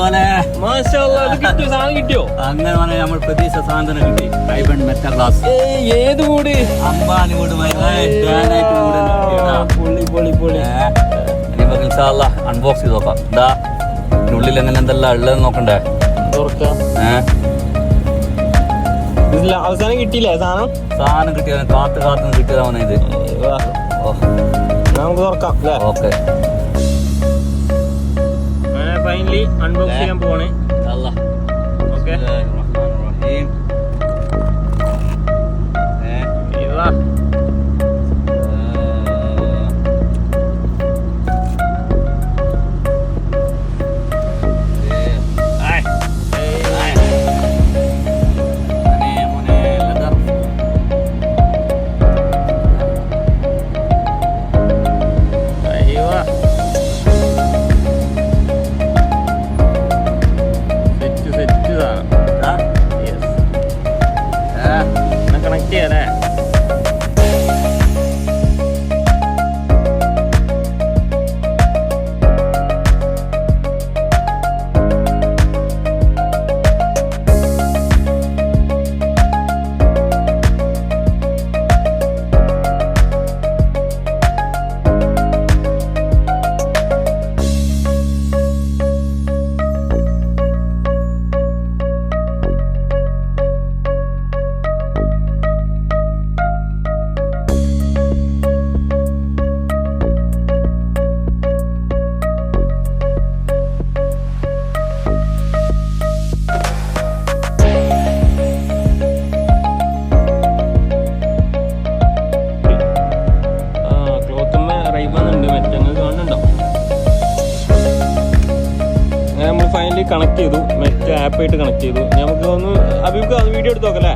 മോനെ? മാഷാ അല്ലാ, ഇത് കിട്ടിയോ? സാധനം കിട്ടിയോ? അങ്ങനെ മോനെ നമ്മൾ പ്രതീക്ഷ സാധനം കിട്ടി. ഡൈമണ്ട് മെറ്റ ഏയ്, ഏത് കൂടി? അമ്പാനി കൂട്. പൊളി പൊളി പൊളി. ഏ, ഇനി നമുക്ക് ഇൻഷാല്ല അൺബോക്സ് ചെയ്ത് നോക്കാം. എന്താ? ഉള്ളിൽ എങ്ങനെ എന്തെല്ലാം ഉള്ളതെന്ന് നോക്കണ്ടേ? ഏഹ് അവസാനം കിട്ടിയില്ലേ സാധനം? സാധനം കിട്ടിയ കാത്ത് കാത്തുനിന്ന് കിട്ടിയതാണ് ഇത്. നമുക്ക് തുറക്കാം ഓക്കെ. ഫൈനലി അൺബോക്സ് ചെയ്യാൻ പോവാണ്. അങ്ങനെ കണക്ട് ചെയ്തു മറ്റേ ആപ്പായിട്ട് കണക്ട് ചെയ്തു. നമുക്ക് ഒന്ന് അഭിമുഖം വീഡിയോ എടുത്ത് നോക്കല്ലേ